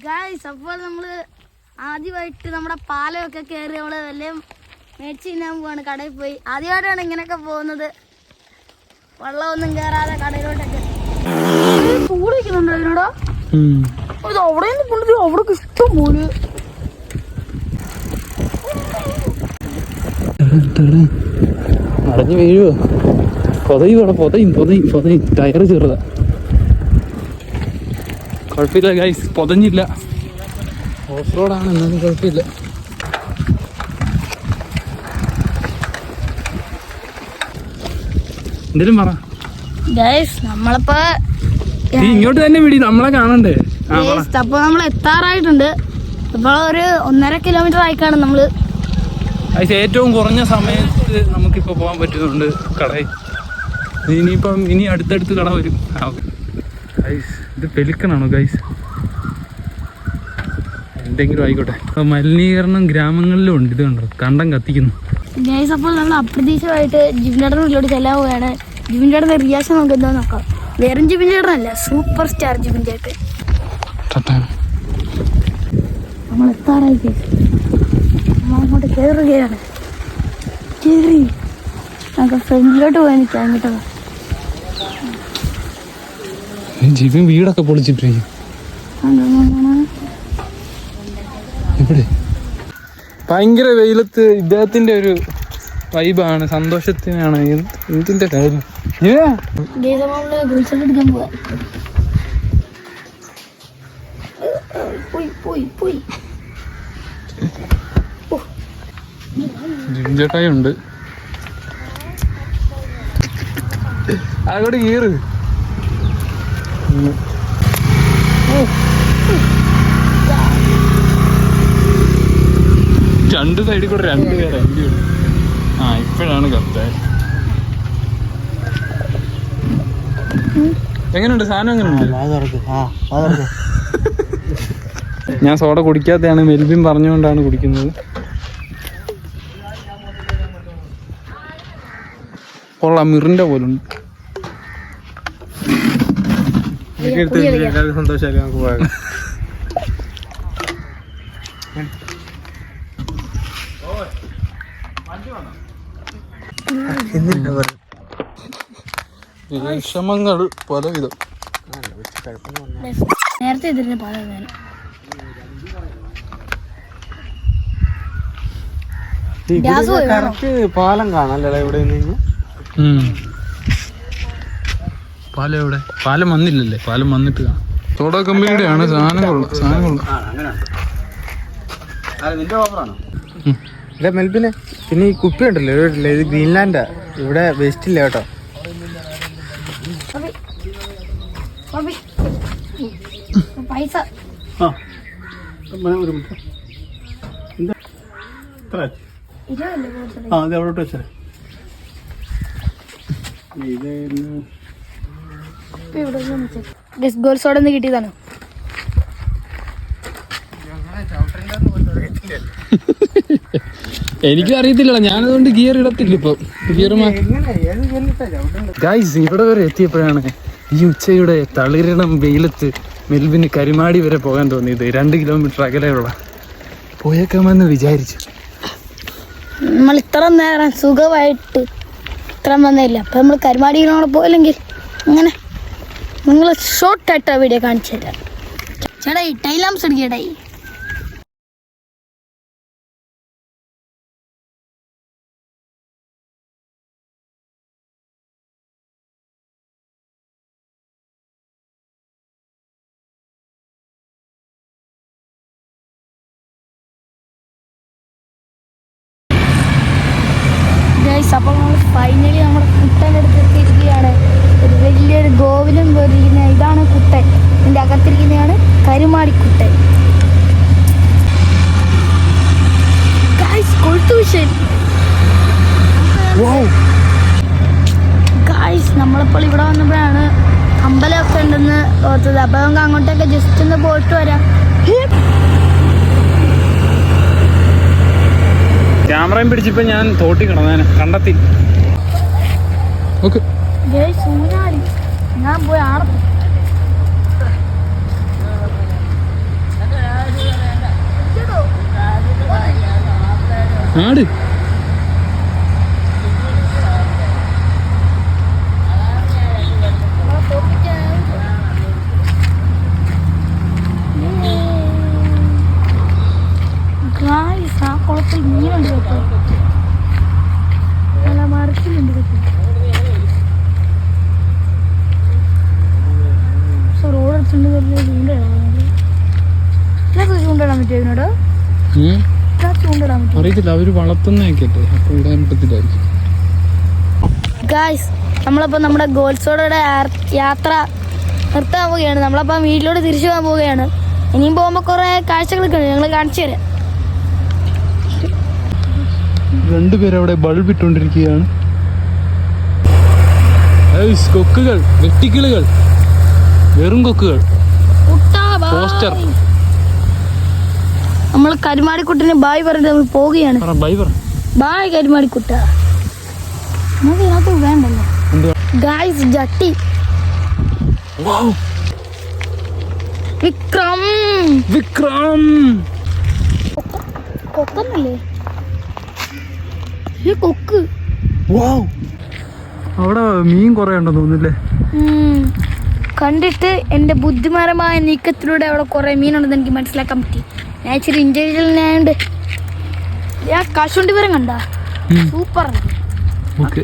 Guys അപ്പോൾ നമ്മൾ ആദ്യമായിട്ട് നമ്മുടെ പാലമൊക്കെ കയറി നമ്മൾ വല്ലതും മേടിച്ച് തിന്നാൻ പോവാണ്. കടയിൽ പോയി. ആദ്യമായിട്ടാണ് ഇങ്ങനെയൊക്കെ പോകുന്നത്. വെള്ളമൊന്നും കയറാതെ കടയിലോട്ടൊക്കെ. ചൂട് വയ്ക്കുന്നുണ്ടോ ഇതിനോടോ? ഇത് അവിടെ നിന്ന് കൊണ്ടത് അവിടെ ഇഷ്ടം പോലെ. അടഞ്ഞു വീഴുവോ? പൊതയും അവിടെ പൊതയും പൊതയും പൊതയും. ടയറ് ചെറുതാ. കുഴപ്പമില്ല ഗൈസ് പൊതഞ്ഞില്ല. ഓഫ് റോഡാണ് എന്നാലും കുഴപ്പമില്ല. എന്തേലും പറ. നമ്മളിപ്പോ ഇങ്ങോട്ട് തന്നെ വിടി നമ്മളെ കാണണ്ടേ? അപ്പൊ നമ്മൾ എത്താറായിട്ടുണ്ട്. ഇപ്പോൾ ഒരു ഒന്നര കിലോമീറ്റർ ആയിക്കാണ് നമ്മൾ. ഏറ്റവും കുറഞ്ഞ സമയത്ത് നമുക്കിപ്പോൾ പോകാൻ പറ്റുന്നുണ്ട് കടയിൽ. ഇനിയിപ്പം ഇനി അടുത്തടുത്ത് കട വരും. ഗൈസ് ഇത് പെലിക്കണാണോ ഗൈസ് എന്തെങ്കിലും ആയിക്കോട്ടെ. അപ്പൊ മലിനീകരണം ഗ്രാമങ്ങളിലും ഉണ്ട് ഇത് കണ്ടോ? കണ്ടം കത്തിക്കുന്നു. ഗൈസ് അപ്പോൾ നമ്മൾ അപ്രതീക്ഷിതമായിട്ട് ജിബിന്റെ വീട്ടിലോട്ട് ചെല്ലാൻ പോവുകയാണ് ജിബിന്റെ റിയാക്ഷൻ നമുക്ക് എന്താ നോക്കാം. വെറും ജിബിന്റെ അല്ല സൂപ്പർ സ്റ്റാർ ജിബിന്റെ ചേട്ടൻ നമ്മൾ എത്താറായി നമ്മൾ അങ്ങോട്ട് കയറുകയാണ് കയറി നമുക്ക് ഫ്രണ്ടിലോട്ട് പോയി നിൽക്കാം കേട്ടോ. ജിബിൻ വീടൊക്കെ പൊളിച്ചിട്ടിരിക്കും ഇവിടെ ഭയങ്കര വെയിലത്ത് ഇദ്ദേഹത്തിന്റെ ഒരു വൈബാണ് സന്തോഷത്തിനാണ്. എന്ത് എന്തിന്റെ കാര്യം? ഏ? ഗൈസ് നമ്മൾ ഗ്രിൽസെറ്റ് എടുക്കാൻ പോവാ. പോയി പോയി പോയി. ജിം ചേട്ടായി ഉണ്ട്. അങ്ങോട്ട് കീറ്. രണ്ട് സൈഡിൽ കൂടെ രണ്ട് പേര്. ആ ഇപ്പോഴാണ് കറക്റ്റ് എങ്ങനെയുണ്ട് സാധനം എങ്ങനെയുണ്ട് ഞാൻ സോഡ കുടിക്കാത്തതാണ് മെൽബിൻ പറഞ്ഞുകൊണ്ടാണ് കുടിക്കുന്നത്. കൊള്ളാം മിറിന്റെ പോലുണ്ട്. സന്തോഷമായി നമുക്ക് പോകാം വിഷമങ്ങൾ പലവിധം. നേരത്തെ ഇതിന് പല വേണോ? കറക്റ്റ് പാലം കാണാല്ലേ ഇവിടെ നിന്ന്. പാലം എവിടെ പാലം വന്നില്ലല്ലേ? പാലം വന്നിട്ട് കാണാം. സോഡ കമ്പനിയുടെ ആണ് സാധനം കൊള്ളാം. സാധനം കൊള്ളാം മെൽബിനെ പിന്നെ ഈ കുപ്പി ഉണ്ടല്ലോ ഇത് ഗ്രീൻലാൻഡാ ഇവിടെ വേസ്റ്റ് ഇല്ല കേട്ടോ. പൈസ. ആ ഇത് ഇപ്പൊ ഇവിടെ ഒന്ന് കിട്ടിയതാണ്. എനിക്കും അറിയത്തില്ല ഞാനതുകൊണ്ട് ഗിയർ ഇടത്തില്ല ഇപ്പൊ. ഗിയർ ഗൈസ് ഇവിടെ വരെ എത്തിയപ്പോഴാണ് ഈ ഉച്ചയുടെ തളിരണം വെയിലത്ത് മെൽബിന് കരിമാടി വരെ പോകാൻ തോന്നിയത്. രണ്ട് കിലോമീറ്റർ അകലെയുള്ള പോയേക്കാമെന്ന് വിചാരിച്ചു. നമ്മൾ ഇത്ര നേരം സുഖമായിട്ട് ഇത്ര വന്നില്ല. അപ്പൊ നമ്മൾ കരിമാടിയിലൂടെ പോയില്ലെങ്കിൽ അങ്ങനെ നിങ്ങൾ ഷോർട്ട് ആയിട്ട് ആ വീഡിയോ കാണിച്ചു തരാം ചേട്ടാ ടൈലാംസ് അടിക്കട്ടായി ഗൈസ് അപ്പോൾ നമ്മൾ ഫൈനലി കരുമാടിക്കുട്ടൻ. ഗായ്സ് കൊഴുത്തു വിഷൻ ഗൈസ് നമ്മളിപ്പോൾ ഇവിടെ വന്നപ്പോഴാണ് അമ്പലമൊക്കെ ഉണ്ടെന്ന് ഓർത്തത്. അപ്പോൾ നമുക്ക് അങ്ങോട്ടൊക്കെ ജസ്റ്റ് ഒന്ന് പോയിട്ട് വരാം. ക്യാമറയും പിടിച്ചപ്പോ ഞാൻ തോട്ടി കിടന്നേനെ. കണ്ടെത്തി. ഓക്കെ ഞാൻ പോയി ആടെ ആട്. കുളത്തിൽ മീനുണ്ട് കേട്ടോ. നല്ല മരത്തിലുണ്ട് കേട്ടോ. റോഡ് വലിയ ചൂണ്ടയിടാൻ ചൂണ്ടയിടാൻ പറ്റുമോ ഇതിനോട് ഉം. ഇതിനകത്ത് ചൂണ്ടയിടാൻ പറ്റുമോ അറിയത്തില്ല അവർ വളർത്തുന്നൊക്കെ അപ്പൊ ഇടാൻ പറ്റത്തില്ലായിരിക്കും. ഗായ്സ് നമ്മളപ്പോൾ നമ്മുടെ ഗോൾസോടെ യാത്ര നിർത്താൻ പോവുകയാണ്. നമ്മളപ്പോൾ വീട്ടിലോട്ട് തിരിച്ചു പോകാൻ പോവുകയാണ്. ഇനിയും പോകുമ്പോൾ കുറേ കാഴ്ചകളൊക്കെ ഉണ്ട് ഞങ്ങൾ കാണിച്ചു തരാം. രണ്ടുപേരും അവിടെ ബൾബ് ഇട്ടുകൊണ്ടിരിക്കുകയാണ്. കൊക്കുകൾ വെട്ടിക്കിളുകൾ. വെറും കൊക്കുകൾ. പോസ്റ്റർ. നമ്മൾ കരുമാടിക്കുട്ടിന് ബായ് പറഞ്ഞിട്ട് നമ്മൾ പോവുകയാണ്. ബായ് കരുമാടിക്കുട്ട. നമുക്ക് ഇതിനകത്ത് വേണ്ടല്ലോ. Guys jetty. വിക്രം. വിക്രം. കൊക്കന്നല്ലേ ഈ കൊക്ക്. അവിടെ മീൻ കൊറേ ഉണ്ടെന്ന് തോന്നുന്നില്ലേ? കണ്ടിട്ട് എന്റെ ബുദ്ധിമാരമായ നീക്കത്തിലൂടെ അവിടെ കുറേ മീനുണ്ടെന്ന് എനിക്ക് മനസ്സിലാക്കാൻ പറ്റി. ഞാൻ ഇച്ചിരി ആയതുകൊണ്ട് ഞാൻ കാശുണ്ടി വരം കണ്ട? സൂപ്പർ ഓക്കേ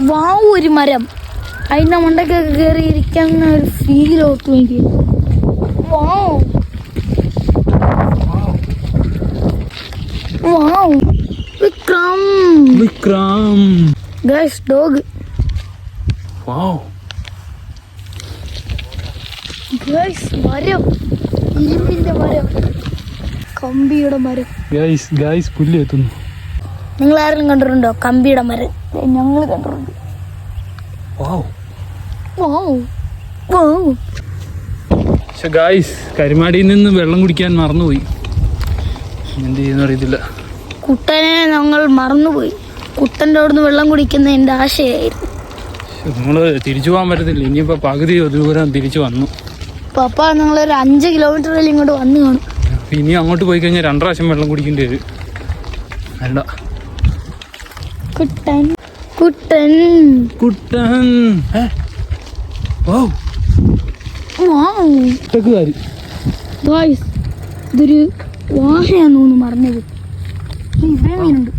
വാവ് ഒരു മരം. അതിന്റെ മണ്ടയ്ക്കൊക്കെ കയറി ഇരിക്കാൻ ഒരു ഫീൽ ഓർക്ക് എനിക്ക് wow wow Vikram. Vikram. Guys dog wow guys മരം. ഇരുമ്പിന്റെ മരം. കമ്പിയുടെ മരം. ഗൈസ് ഗൈസ് പുല്ല് എത്തുന്നു. നിങ്ങൾ ആരെങ്കിലും കണ്ടിട്ടുണ്ടോ? കമ്പിയുടെ മരം. ഞങ്ങൾ കണ്ടിട്ടുണ്ട്. പക്ഷെ ഗായ്സ് കരിമാടിയിൽ നിന്ന് വെള്ളം കുടിക്കാൻ മറന്നുപോയി. എന്ത് ചെയ്യുന്ന അറിയത്തില്ല. കുട്ടനെ ഞങ്ങൾ മറന്നുപോയി. കുട്ടന്റെ അവിടുന്ന് വെള്ളം കുടിക്കുന്ന എന്റെ ആശയായിരുന്നു. നമ്മൾ തിരിച്ചു പോകാൻ പറ്റത്തില്ല. ഇനിയിപ്പോൾ പകുതി ദൂരം തിരിച്ചു വന്നു. പപ്പ ഒരു അഞ്ച് കിലോമീറ്റർ വരെ ഇങ്ങോട്ട് വന്നു കാണും. ഇനി അങ്ങോട്ട് പോയി കഴിഞ്ഞാൽ രണ്ടു പ്രാവശ്യം വെള്ളം കുടിക്കേണ്ടി വരും. അല്ല. കുട്ടൻ. കുട്ടൻ. കുട്ടൻ. ഓ. ഇതൊരു വാഹയാന്ന് തോന്നുന്നു മറന്നത്. ഇവിടെ മീനുണ്ട്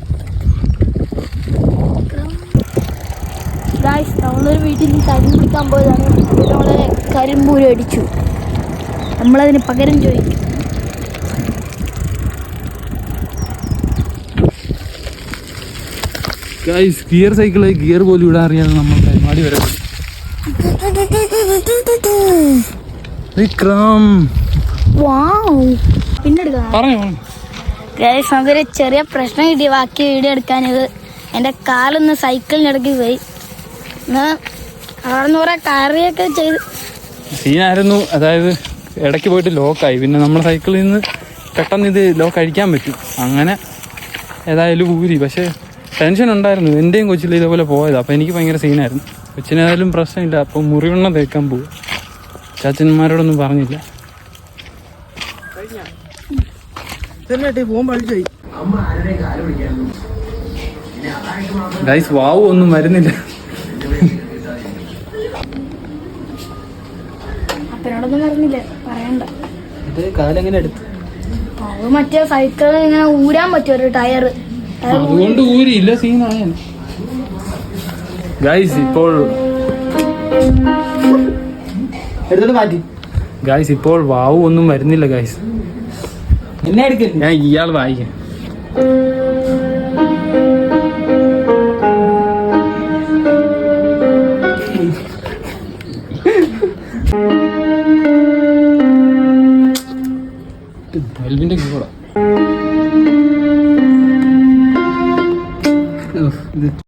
ഗായ്സ് നമ്മളൊരു വീട്ടിൽ നിന്ന് കരിമ്പ് പിടിക്കാൻ പോയതാണ്. നമ്മളെ കരിമ്പൂര് അടിച്ചു. നമ്മളതിന് പകരം ചോദിക്കും. ഗൈസ് ഗിയർ സൈക്കിൾ ഗിയർ പോലും ഇടാൻ അറിയാതെ നമ്മൾ പരിപാടി വരെ. വിക്രം. ഗൈസ് നമുക്കൊരു ചെറിയ പ്രശ്നം കിട്ടി ബാക്കി വീഡിയോ എടുക്കാനത് എന്റെ കാലൊന്ന് സൈക്കിളിനിടയ്ക്ക് പോയി. എന്നാ അവിടെ നിന്ന് കുറെ കറിയൊക്കെ ചെയ്ത് സീനായിരുന്നു അതായത് ഇടയ്ക്ക് പോയിട്ട് ലോക്കായി പിന്നെ നമ്മുടെ സൈക്കിളിൽ നിന്ന് പെട്ടെന്ന് ഇത് ലോക്ക് അഴിക്കാൻ പറ്റും. അങ്ങനെ ഏതായാലും ഊരി. പക്ഷേ ടെൻഷൻ ഉണ്ടായിരുന്നു. എന്റെയും കൊച്ചിൽ ഇതേപോലെ പോയത്. അപ്പോൾ എനിക്ക് ഭയങ്കര സീനായിരുന്നു. കൊച്ചിനേതായാലും പ്രശ്നമില്ല. അപ്പോൾ മുറിവെണ്ണം തേക്കാൻ പോകും ചാച്ചന്മാരോടൊന്നും പറഞ്ഞില്ല. ഗൈസ് വാവ് ഒന്നും വരുന്നില്ല. അപ്പനോടൊന്നും പറഞ്ഞില്ല. ഇത് കാലെങ്ങനെ എടുത്തു? അത് മറ്റേ സൈക്കിൾ ഇങ്ങനെ ഊരാൻ പറ്റും ഒരു ടയർ അതുകൊണ്ട് ഊരിയില്ല സീനായ ഗൈസ് ഇപ്പോൾ മാറ്റി. ഗൈസ് ഇപ്പോൾ വാവ് ഒന്നും വരുന്നില്ല ഗൈസ് ഞാൻ ഇയാൾ വായിക്കാം.